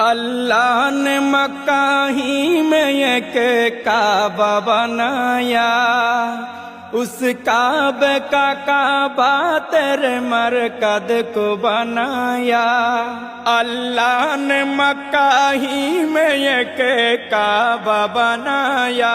अल्लाह ने ही में एक काबा बनाया उस काब का काबा तेरे मरकद को बनाया अल्लाह ने ही में एक काबा बनाया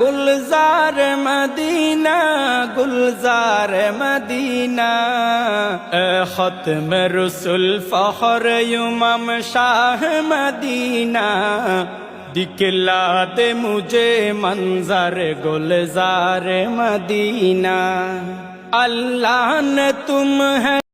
গুলজার মদিনা গুলজার মদিনা খতম রসুল ফহর ইমাম শাহ মদিনা दिखलाते मुझे मंजर गुलजार मदीना अल्लाह ने तुम है